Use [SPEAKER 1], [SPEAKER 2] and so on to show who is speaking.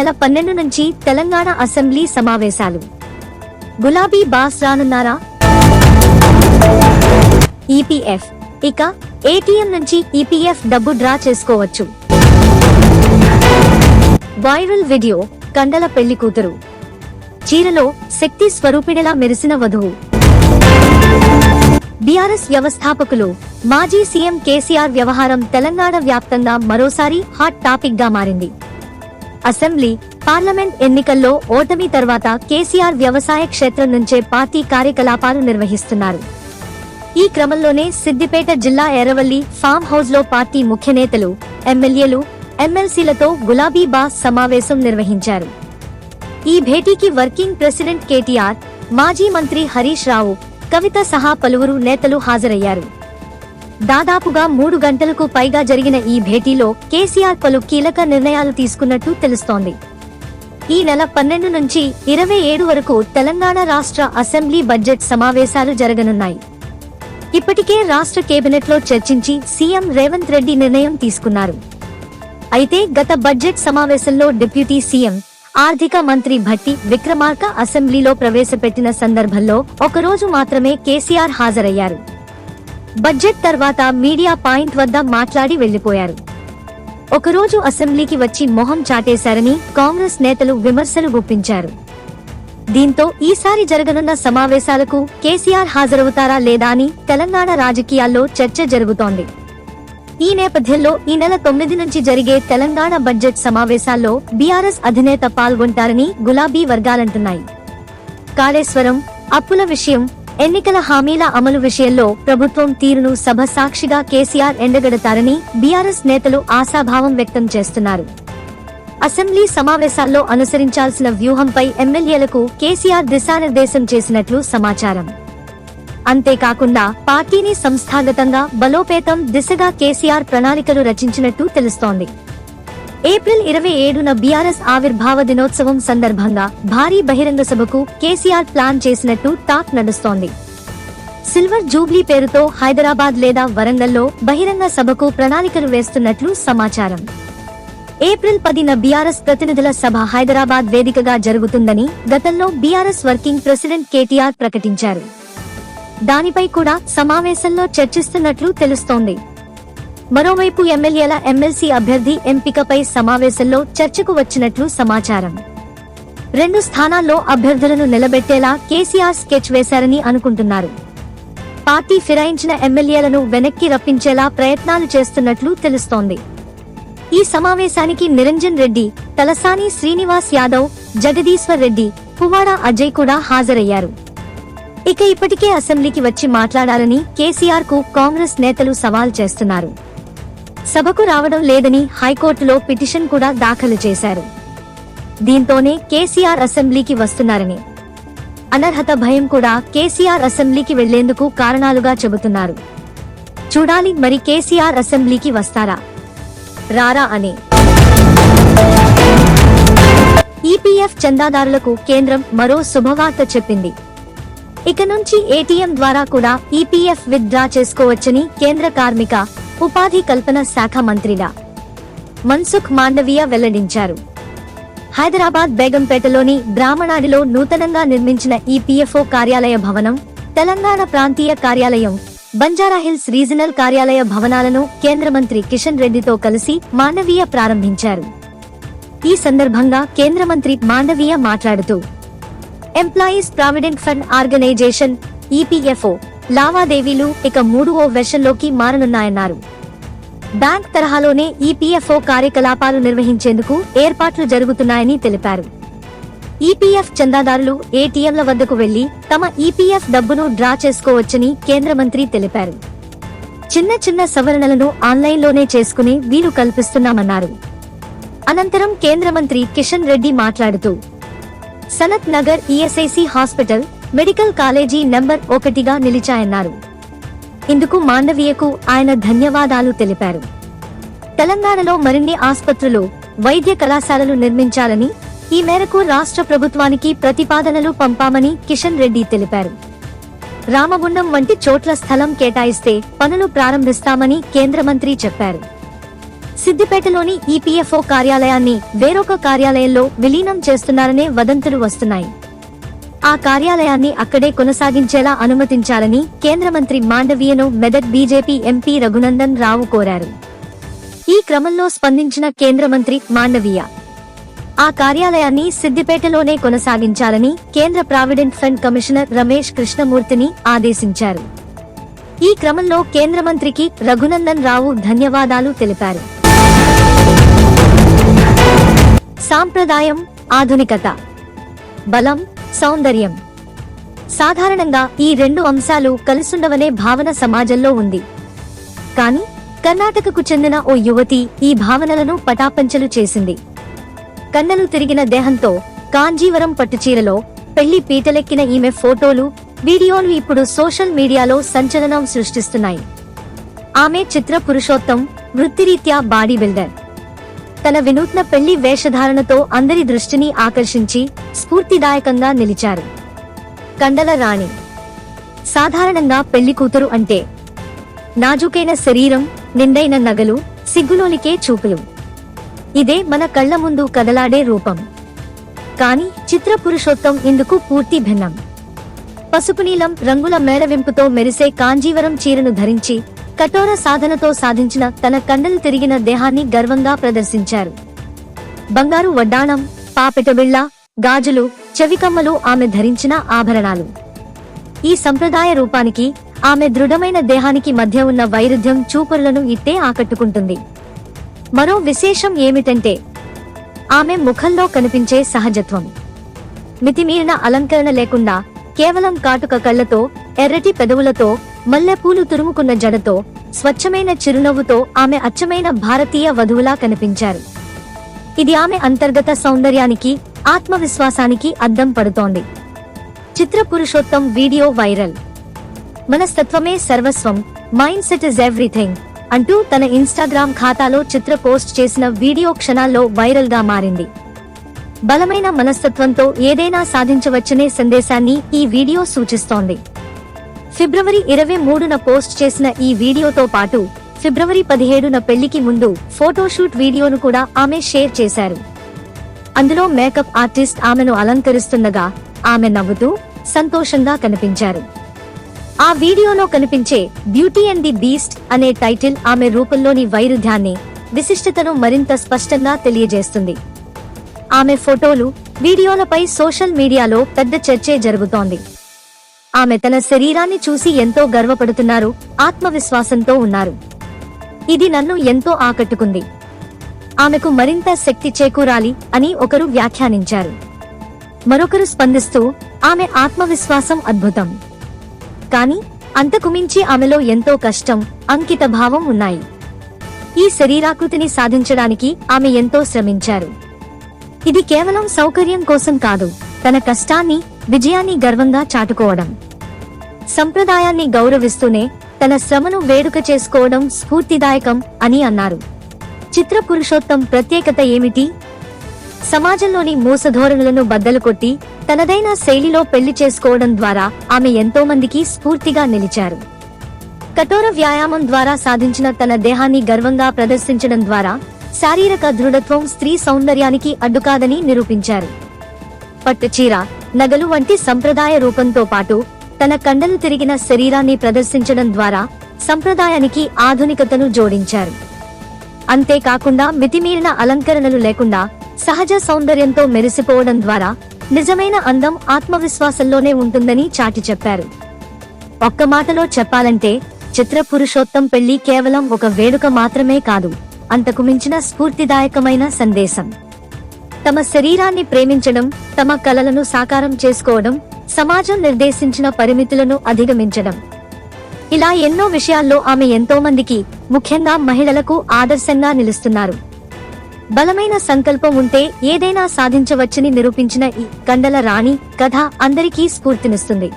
[SPEAKER 1] నెల పన్నెండు నుంచి తెలంగాణ అసెంబ్లీ సమావేశాలు. గులాబీ బాస్ రానున్నారా? ఈపీఎఫ్. ఇక ఏటీఎం నుంచి ఈపీఎఫ్ డబ్బు డ్రా చేసుకోవచ్చు. వైరల్ వీడియో కండల పెళ్ళి కూతురు. చీరలో శక్తి స్వరూపిణిలా మెరిసిన వధువు. బీఆర్ఎస్ వ్యవస్థాపకులు మాజీ సీఎం కేసీఆర్ వ్యవహారం తెలంగాణ వ్యాప్తంగా మరోసారి హాట్ టాపిక్గా మారింది. అసెంబ్లీ పార్లమెంట్ ఎన్నికల్లో ఓటమి తర్వాత కేసీఆర్ వ్యవసాయ క్షేత్రం నుంచే పార్టీ కార్యకలాపాలు నిర్వహిస్తున్నారు. ఈ క్రమంలోనే సిద్దిపేట జిల్లా ఎర్రవల్లి ఫామ్ హౌస్లో పార్టీ ముఖ్య నేతలు ఎమ్మెల్యేలు ఎమ్మెల్సీలతో గులాబీ బాస్ సమావేశం నిర్వహించారు. ఈ భేటీకి వర్కింగ్ ప్రెసిడెంట్ కేటీఆర్ మాజీ మంత్రి హరీష్ రావు కవిత సహా పలువురు నేతలు హాజరయ్యారు. దాదాపుగా మూడు గంటలకు పైగా జరిగిన ఈ భేటీలో కేసీఆర్ పలు కీలక నిర్ణయాలు తీసుకున్నట్టు తెలుస్తోంది. ఈ నెల పన్నెండు నుంచి ఇరవై ఏడు వరకు తెలంగాణ రాష్ట్ర అసెంబ్లీ బడ్జెట్ సమావేశాలు జరగనున్నాయి. ఇప్పటికే రాష్ట్ర కేబినెట్లో చర్చించి సీఎం రేవంత్ రెడ్డి నిర్ణయం తీసుకున్నారు. అయితే గత బడ్జెట్ సమావేశంలో డిప్యూటీ సీఎం ఆర్థిక మంత్రి భట్టి విక్రమార్క అసెంబ్లీలో ప్రవేశపెట్టిన సందర్భంలో ఒకరోజు మాత్రమే కేసీఆర్ హాజరయ్యారు. బడ్జెట్ తర్వాత మీడియా పాయింట్ వద్ద మాట్లాడి వెళ్ళిపోయారు ఒకరోజు అసెంబ్లీకి వచ్చి మొహం చాటేశారని కాంగ్రెస్ నేతలు విమర్శలు గుప్పించారు. దీంతో ఈసారి జరగనున్న సమావేశాలకు కేసీఆర్ హాజరవుతారా లేదా అని తెలంగాణ రాజకీయాల్లో చర్చ జరుగుతోంది. ఈ నేపథ్యంలో ఈ నెల తొమ్మిది నుంచి జరిగే తెలంగాణ బడ్జెట్ సమావేశాల్లో బీఆర్ఎస్ అధినేత పాల్గొంటారని గులాబీ వర్గాలంటున్నాయి. కాళేశ్వరం అప్పుల విషయం ఎన్నికల హామీల అమలు విషయంలో ప్రభుత్వం తీరును సభ సాక్షిగా కేసీఆర్ ఎండగడతారని బీఆర్ఎస్ నేతలు ఆశాభావం వ్యక్తం చేస్తున్నారు. అసెంబ్లీ సమావేశాల్లో అనుసరించాల్సిన వ్యూహంపై ఎమ్మెల్యేలకు కేసీఆర్ దిశానిర్దేశం చేసినట్లు సమాచారం. అంతేకాకుండా పార్టీని సంస్థాగతంగా బలోపేతం దిశగా కేసీఆర్ ప్రణాళికలు రచించినట్టు తెలుస్తోంది. ఏప్రిల్ ఇరవై ఏడున బీఆర్ఎస్ ఆవిర్భావ దినోత్సవం సందర్భంగా భారీ బహిరంగ సభకు కేసీఆర్ ప్లాన్ చేసినట్టు టాక్ నడుస్తోంది. సిల్వర్ జూబ్లీ పేరుతో హైదరాబాద్ లేదా వరంగల్లో బహిరంగ సభకు ప్రణాళికలు వేస్తున్నట్లు సమాచారం. ఏప్రిల్ పదిన బీఆర్ఎస్ ప్రతినిధుల సభ హైదరాబాద్ వేదికగా జరుగుతుందని గతంలో బీఆర్ఎస్ వర్కింగ్ ప్రెసిడెంట్ కేటీఆర్ ప్రకటించారు. దానిపై కూడా సమావేశంలో చర్చిస్తున్నట్లు తెలుస్తోంది. మరోవైపు ఎమ్మెల్యేల ఎమ్మెల్సీ అభ్యర్థి ఎంపికపై సమావేశంలో చర్చకు వచ్చినట్లు సమాచారం. రెండు స్థానాల్లో అభ్యర్థులను నిలబెట్టేలా కేసీఆర్ స్కెచ్ వేశారని అనుకుంటున్నారు. పార్టీ ఫిరాయించిన ఎమ్మెల్యేలను వెనక్కి రప్పించేలా ప్రయత్నాలు చేస్తున్నట్లు తెలుస్తోంది. ఈ సమావేశానికి నిరంజన్ రెడ్డి తలసాని శ్రీనివాస్ యాదవ్ జగదీశ్వర్ రెడ్డి పువ్వాడ అజయ్ కూడా హాజరయ్యారు. ఇక ఇప్పటికే అసెంబ్లీకి వచ్చి మాట్లాడాలని కేసీఆర్కు కాంగ్రెస్ నేతలు సవాల్ చేస్తున్నారు. సభకు రావడం లేదని హైకోర్టులో పిటిషన్ కూడా దాఖలు చేశారు. దీంతోనే కేసీఆర్ అసెంబ్లీకి వస్తున్నారని. అనర్హత భయం కూడా కేసీఆర్ అసెంబ్లీకి వెళ్ళేందుకు కారణాలుగా చెబుతున్నారు. చూడాలి మరి కేసీఆర్ అసెంబ్లీకి వస్తారా? రారా అని. ఈపీఎఫ్ చందాదారులకు కేంద్రం మరో శుభవార్త చెప్పింది. ఇక నుంచి ఏటీఎం ద్వారా కూడా ఈపీఎఫ్ విత్ డ్రా చేసుకోవచ్చని కేంద్ర కార్మిక ఉపాధి కల్పన శాఖ మంత్రిలా మన్సుఖ్ మాండవీయ వెల్లడించారు. హైదరాబాద్ బేగంపేటలోని బ్రాహ్మణాడిలో నూతనంగా నిర్మించిన ఈపీఎఫ్ఓ కార్యాలయ భవనం తెలంగాణ ప్రాంతీయ కార్యాలయం బంజారాహిల్స్ రీజనల్ కార్యాలయ భవనాలను కేంద్ర మంత్రి కిషన్ రెడ్డితో కలిసి మాండవీయ ప్రారంభించారు. ఈ సందర్భంగా కేంద్ర మంత్రి మాండవీయ మాట్లాడుతూ employees provident fund organisation EPFO లావాదేవీలు ఇక మూడు ఓ వెర్షన్లోకి మారనున్నాయన్నారు. బ్యాంక్ తరహాలోనే ఈపీఎఫ్ఓ కార్యకలాపాలు నిర్వహించేందుకు ఏర్పాట్లు జరుగుతున్నాయని తెలిపారు. ఈపీఎఫ్ చందాదారులు ఏటీఎంల వద్దకు వెళ్ళి తమ ఈపీఎఫ్ డబ్బును డ్రా చేసుకోవచ్చని కేంద్ర మంత్రి తెలిపారు. చిన్న చిన్న సవరణలను ఆన్లైన్లోనే చేసుకునే వీలు కల్పిస్తున్నామన్నారు. అనంతరం కేంద్ర మంత్రి కిషన్ రెడ్డి మాట్లాడుతూ Sanath Nagar ESIC hospital medical college number ఒకటిగా నిలిచాయన్నారు. ఇందుకు మాండవీయకు ఆయన ధన్యవాదాలు తెలిపారు. తెలంగాణలో మరిన్ని ఆసుపత్రులు వైద్య కళాశాలలు నిర్మించాలని ఈ మేరకు రాష్ట్ర ప్రభుత్వానికి ప్రతిపాదనలు పంపామని కిషన్ రెడ్డి తెలిపారు. రామగుండం వంటి చోట్ల స్థలం కేటాయిస్తే పనులు ప్రారంభిస్తామని కేంద్ర మంత్రి చెప్పారు. సిద్దిపేటలోని ఈపీఎఫ్ఓ కార్యాలయాన్ని వేరొక కార్యాలయంలో విలీనం చేస్తున్నారనే వదంతులు వస్తున్నాయి. ఆ కార్యాలయాన్ని అక్కడే కొనసాగించేలా అనుమతించాలని కేంద్ర మంత్రి మాండవీయను మెదక్ బీజేపీ ఎంపీ రఘునందన్ రావు కోరారు. ఈ క్రమంలో స్పందించిన కేంద్ర మంత్రి మాండవీయ ఆ కార్యాలయాన్ని సిద్దిపేటలోనే కొనసాగించాలని కేంద్ర ప్రావిడెంట్ ఫండ్ కమిషనర్ రమేష్ కృష్ణమూర్తిని ఆదేశించారు. ఈ క్రమంలో కేంద్ర మంత్రికి రఘునందన్ రావు ధన్యవాదాలు తెలిపారు. సాంప్రదాయం ఆధునికత బలం సౌందర్యం. సాధారణంగా ఈ రెండు అంశాలు కలిసుండవనే భావన సమాజంలో ఉంది. కానీ కర్ణాటకకు చెందిన ఓ యువతి ఈ భావనలను పటాపంచలు చేసింది. కన్నలు తిరిగిన దేహంతో కాంజీవరం పట్టుచీరలో పెళ్ళి పీటలెక్కిన ఈమె ఫోటోలు వీడియోలు ఇప్పుడు సోషల్ మీడియాలో సంచలనం సృష్టిస్తున్నాయి. ఆమె చిత్ర పురుషోత్తం వృత్తిరీత్యా బాడీ బిల్డర్. తన వినూత్న పెళ్ళి వేషధారణతో అందరి దృష్టిని ఆకర్షించి స్ఫూర్తిదాయకంగా నిలిచారు. కండల రాణి. సాధారణంగా పెళ్ళి కూతురు అంటే నాజుకైన శరీరం నిండైన నగలు సిగ్గులోనికే చూపులు. ఇదే మన కళ్ళ ముందు కదలాడే రూపం. కాని చిత్ర పురుషోత్తం ఇందుకు పూర్తి భిన్నం. పసుపు నీలం రంగుల మేడవింపుతో మెరిసే కాంజీవరం చీరను ధరించి కఠోర సాధనతో సాధించిన తన కండలు తిరిగిన దేహాన్ని గర్వంగా ప్రదర్శించారు. బంగారు వడ్డాణం పాపెటబిళ్ళ గాజులు చెవికమ్మలు ఆమె ధరించిన ఆభరణాలు. ఈ సంప్రదాయ రూపానికి ఆమె దృఢమైన దేహానికి మధ్య ఉన్న వైరుధ్యం చూపరులను ఇట్టే ఆకట్టుకుంటుంది. మరో విశేషం ఏమిటంటే ఆమె ముఖంలో కనిపించే సహజత్వం. మితిమీరిన అలంకరణ లేకుండా కేవలం కాటుక కళ్ళతో ఎర్రటి పెదవులతో మల్లెపూలు తురుముకున్న జడతో స్వచ్ఛమైన చిరునవ్వుతో ఆమె అచ్చమైన భారతీయ వధువులా కనిపించారు. ఇది ఆమె అంతర్గత సౌందర్యానికి ఆత్మవిశ్వాసానికి అద్దం పడుతోంది. Chitra Purushottam video viral. మనస్తత్వమే సర్వస్వం మైండ్ సెట్ ఇస్ ఎవ్రీథింగ్ అంటూ తన ఇన్స్టాగ్రామ్ ఖాతాలో చిత్ర పోస్ట్ చేసిన వీడియో క్షణాల్లో వైరల్గా మారింది. బలమైన మనస్తత్వంతో ఏదైనా సాధించవచ్చనే సందేశాన్ని ఈ వీడియో సూచిస్తోంది. ఫిబ్రవరి ఇరవై మూడున పోస్ట్ చేసిన ఈ వీడియోతో పాటు ఫిబ్రవరి పదిహేడున పెళ్ళికి ముందు ఫోటోషూట్ వీడియోను కూడా ఆమె షేర్ చేశారు. అందులో మేకప్ ఆర్టిస్ట్ ఆమెను అలంకరిస్తుండగా ఆమె నవ్వుతూ సంతోషంగా కనిపించారు. ఆ వీడియోలో కనిపించే బ్యూటీ అండ్ ది బీస్ట్ అనే టైటిల్ ఆమె రూపంలోని వైరుధ్యాన్ని విశిష్టతను మరింత స్పష్టంగా తెలియజేస్తుంది. ఆమె ఫోటోలు వీడియోలపై సోషల్ మీడియాలో పెద్ద చర్చే జరుగుతోంది. ఆమె తన శరీరాన్ని చూసి ఎంతో గర్వపడుతున్నారు ఆత్మవిశ్వాసంతో ఉన్నారు. ఇది నన్ను ఎంతో ఆకట్టుకుంది. ఆమెకు మరింత శక్తి చేకూరాలి అని ఒకరు వ్యాఖ్యానించారు. మరొకరు స్పందిస్తూ ఆమె ఆత్మవిశ్వాసం అద్భుతం. కాని అంతకు మించి ఆమెలో ఎంతో కష్టం అంకిత భావం ఉన్నాయి. ఈ శరీరాకృతిని సాధించడానికి ఆమె ఎంతో శ్రమించారు. ఇది కేవలం సౌకర్యం కోసం కాదు తన కష్టాన్ని విజయాన్ని గర్వంగా చాటుకోవడం. సంప్రదాయాన్ని గౌరవిస్తూనే తన శ్రమను వేడుక చేసుకోవడం స్ఫూర్తిదాయకం అని అన్నారు. చిత్ర పురుషోత్తం ప్రత్యేకత ఏమిటి? సమాజంలోని మూసధోరణులను బద్దలు కొట్టి తనదైన శైలిలో పెళ్ళి చేసుకోవడం ద్వారా ఆమె ఎంతో మందికి స్ఫూర్తిగా నిలిచారు. కఠోర వ్యాయామం ద్వారా సాధించిన తన దేహాన్ని గర్వంగా ప్రదర్శించడం ద్వారా శారీరక దృఢత్వం స్త్రీ సౌందర్యానికి అడ్డుకాదని నిరూపించారు. పట్టుచీర నగలు వంటి సంప్రదాయ రూపంతో పాటు తన కండలు తిరిగిన శరీరాన్ని ప్రదర్శించడం ద్వారా సంప్రదాయానికి ఆధునికతను జోడించారు. అంతేకాకుండా మితిమీరిన అలంకరణలు లేకుండా సహజ సౌందర్యంతో మెరిసిపోవడం ద్వారా నిజమైన అందం ఆత్మవిశ్వాసంలోనే ఉంటుందని చాటి చెప్పారు. ఒక్క మాటలో చెప్పాలంటే చిత్ర పురుషోత్తం పెళ్ళి కేవలం ఒక వేడుక మాత్రమే కాదు అంతకు మించిన స్ఫూర్తిదాయకమైన సందేశం. తమ శరీరాన్ని ప్రేమించడం తమ కలలను సాకారం చేసుకోవడం సమాజం నిర్దేశించిన పరిమితులను అధిగమించడం. ఇలా ఎన్నో విషయాల్లో ఆమె ఎంతో మందికి ముఖ్యంగా మహిళలకు ఆదర్శంగా నిలుస్తున్నారు. బలమైన సంకల్పం ఉంటే ఏదైనా సాధించవచ్చని నిరూపించిన ఈ కండల రాణి కథ అందరికీ స్ఫూర్తినిస్తుంది.